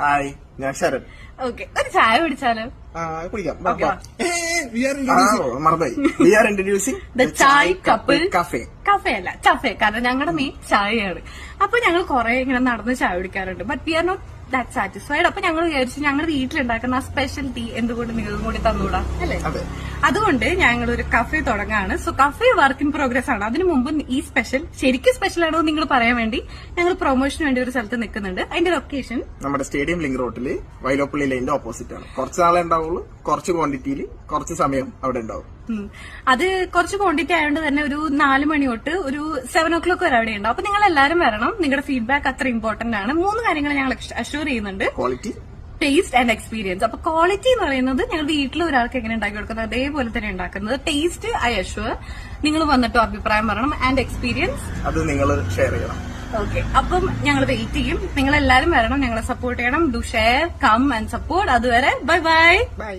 Hi ഞാൻ Sharan okay ഒരു ചായ കുടിച്ചാലോ. കഫേ കഫേ അല്ല ചഫേ. കാരണം ഞങ്ങളുടെ മെയിൻ ചായയാണ്. അപ്പൊ ഞങ്ങൾ കുറെ ഇങ്ങനെ നടന്ന് ചായ കുടിക്കാറുണ്ട്. But we are not that satisfied അപ്പൊ ഞങ്ങൾ വിചാരിച്ചു ഞങ്ങൾ വീട്ടിലുണ്ടാക്കുന്ന ആ സ്പെഷ്യൽ ടീ എന്തുകൊണ്ട് നിങ്ങൾ കൂടി തന്നൂടാ? അല്ലേ? അതുകൊണ്ട് ഞങ്ങൾ ഒരു cafe തുടങ്ങാണ്. So cafe work in progress ആണ്. അതിനു മുമ്പ് ഈ സ്പെഷ്യൽ ശരിക്കും സ്പെഷ്യൽ ആണോ നിങ്ങൾ പറയാൻ വേണ്ടി ഞങ്ങൾ പ്രൊമോഷന് വേണ്ടി ഒരു സ്ഥലത്ത് നിൽക്കുന്നുണ്ട്. അതിന്റെ ലൊക്കേഷൻ നമ്മുടെ സ്റ്റേഡിയം ലിങ്ക് റോഡിൽ വൈലോപ്പള്ളി ലൈനിന്റെ ഓപ്പോസിറ്റ് ആണ്. കുറച്ച് നാളെ ഉണ്ടാവുള്ളൂ കുറച്ച് ക്വാണ്ടിറ്റിയിൽ കുറച്ച് സമയം അവിടെ ഉണ്ടാവും. അത് കുറച്ച് ക്വാണ്ടിറ്റി ആയതുകൊണ്ട് തന്നെ ഒരു നാല് മണി തൊട്ട് ഒരു സെവൻ ഓ ക്ലോക്ക് വരെ അവിടെ ഉണ്ടാവും അപ്പൊ നിങ്ങൾ എല്ലാവരും വരണം. നിങ്ങളുടെ ഫീഡ്ബാക്ക് അത്ര ഇമ്പോർട്ടന്റ് ആണ്. മൂന്ന് കാര്യങ്ങൾ ഞങ്ങൾ അഷ്യൂർ ചെയ്യുന്നുണ്ട്. ക്വാളിറ്റി ടേസ്റ്റ് ആൻഡ് എക്സ്പീരിയൻസ് അപ്പൊ ക്വാളിറ്റി എന്ന് പറയുന്നത് ഞങ്ങൾ വീട്ടിൽ ഒരാൾക്ക് എങ്ങനെ ഉണ്ടാക്കി കൊടുക്കുന്നത് അതേപോലെ തന്നെ ഉണ്ടാക്കുന്നത്. ടേസ്റ്റ് ഐ അഷ്യൂർ നിങ്ങൾ വന്നിട്ട് അഭിപ്രായം പറയണം ആൻഡ് എക്സ്പീരിയൻസ് അത് നിങ്ങൾ ഷെയർ ചെയ്യണം. ഓക്കെ അപ്പം ഞങ്ങൾ വെയിറ്റ് ചെയ്യും. നിങ്ങൾ എല്ലാവരും വരണം. ഞങ്ങളെ സപ്പോർട്ട് ചെയ്യണം. Do share come and support അതുവരെ ബൈ ബൈ ബൈ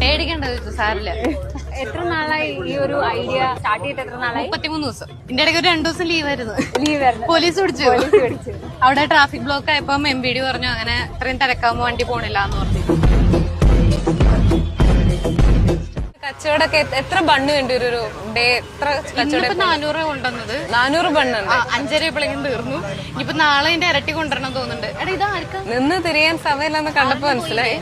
പേടിക്കണ്ട സാറില്ല എത്ര നാളായി ഈ ഒരു ഐഡിയ സ്റ്റാർട്ട് ചെയ്തിട്ട് എത്ര നാളായി? മുപ്പത്തിമൂന്ന് ദിവസം. ഇതിന്റെ ഇടയ്ക്ക് ഒരു രണ്ടു ദിവസം ലീവ് ആയിരുന്നു. ലീവ് വരുന്നത് പോലീസ് പിടിച്ചു. അവിടെ ട്രാഫിക് ബ്ലോക്ക് ആയപ്പോ എം ബി ഡി പറഞ്ഞു അങ്ങനെ ഇത്രയും തിരക്കാവുമ്പോ വണ്ടി പോണില്ല എന്ന് പറഞ്ഞു കച്ചവടമൊക്കെ എത്ര ബണ്ണ് വരും? ഒരു ഡേ എത്ര കച്ചവടം നാനൂറ് കൊണ്ടുവന്നത്. നാനൂറ് ബണ്ണ് അഞ്ചര ഇപ്പോഴേക്കും തീർന്നു. ഇനിയിപ്പോ നാളെ ഇതിന്റെ ഇരട്ടി കൊണ്ടുവരണം തോന്നുന്നുണ്ട്. എടാ ഇത് ആർക്കാ നിന്ന് തിരിയാൻ സമയമില്ലെന്ന് കണ്ടപ്പോ മനസ്സിലായി.